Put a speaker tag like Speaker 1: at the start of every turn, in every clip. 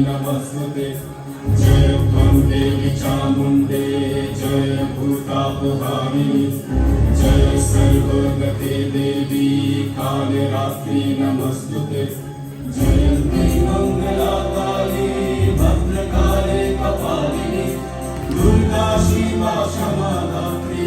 Speaker 1: नमस्ते। जय देवि जय भूतापहारिणि जय सर्वगते देवी, कालरात्रि नमस्ते जयन्ती मङ्गलाकाली भद्रकाले, कपालिनी। दुर्गा, शिवा, क्षमा धात्री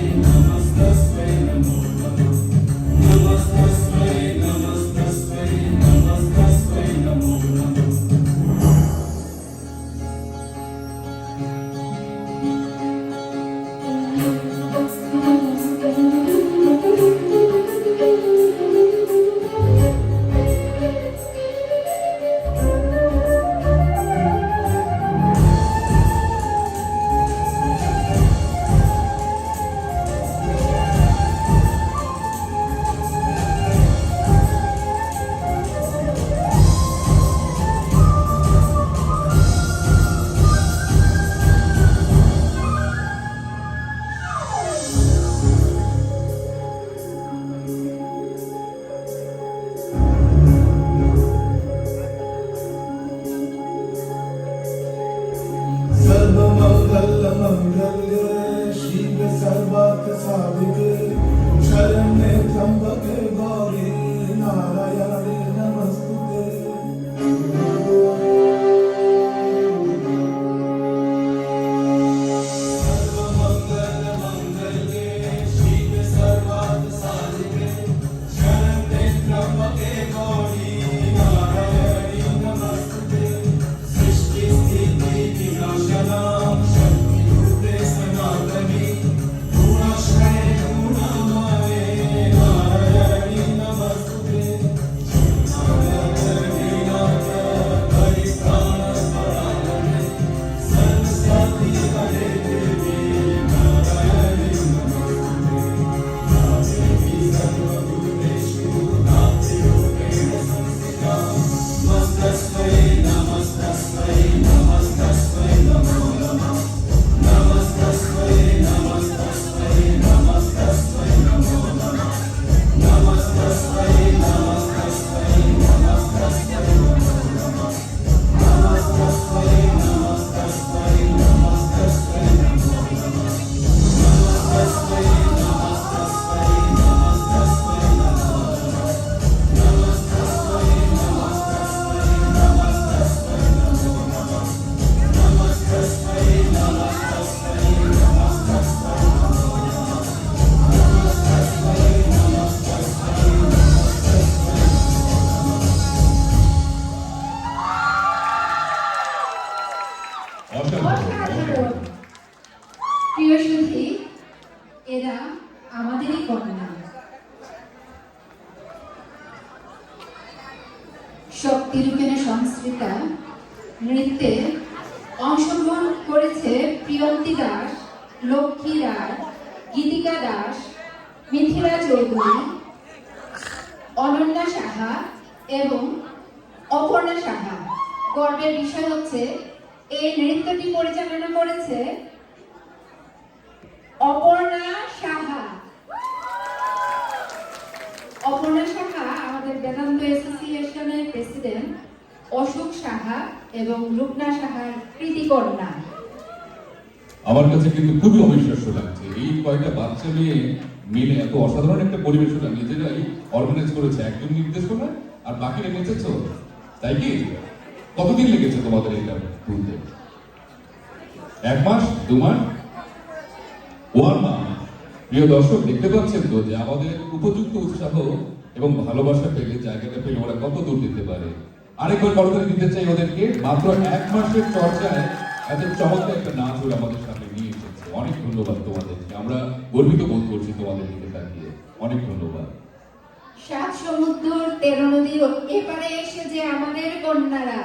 Speaker 2: Father. আমাদেরই কন্যা শক্তিরূপেণে সংস্কৃতা নৃত্যে অংশগ্রহণ করেছে প্রিয়ন্তী দাস, লক্ষ্মী রায়, গীতিকা দাস, মিথিলা চৌধুরী, অনন্যা সাহা এবং অপর্ণা সাহা। গর্বের বিষয় হচ্ছে, এই নৃত্যটি পরিচালনা করেছে অপর্ণা সাহা অপর্ণা সাহা আমাদের বেদান্ত অ্যাসোসিয়েশনের প্রেসিডেন্ট অশোক সাহা এবং রূপনা সাহার কৃতিকন্যা
Speaker 3: আমার কাছে কিন্তু খুবই অবিশ্বাস্য লাগছে। এই কয়েকটা বাচ্চা মেয়ে মিলে এত অসাধারণ একটা পরিবেশনা নিজেরাই অর্গানাইজ করেছে। একজন নির্দেশনা আর বাকিরা নেচেছ তাই কি? কতদিন লেগেছে তোমাদের এটা তুলতে এক মাস? দু মাস? ওয়ান মাস প্রিয় দর্শক, দেখতে পাচ্ছেন তো যে আমাদের উপযুক্ত উৎসাহ এবং ভালোবাসা পেলে জায়গাটা পেলে ওরা কত দূর দিতে পারে। আরেকবার বড় দিতে চাই ওদেরকে। মাত্র এক মাসের চর্চায় এত চমৎকার একটা নাচ ওরা আমাদের সামনে নিয়ে এসেছে। অনেক ধন্যবাদ তোমাদেরকে আমরা গর্বিত বোধ করছি তোমাদের দিকে তাকিয়ে। অনেক ধন্যবাদ।
Speaker 4: সাত সমুদ্র, তেরো নদীর এপারে এসে যে আমাদের কন্যারা।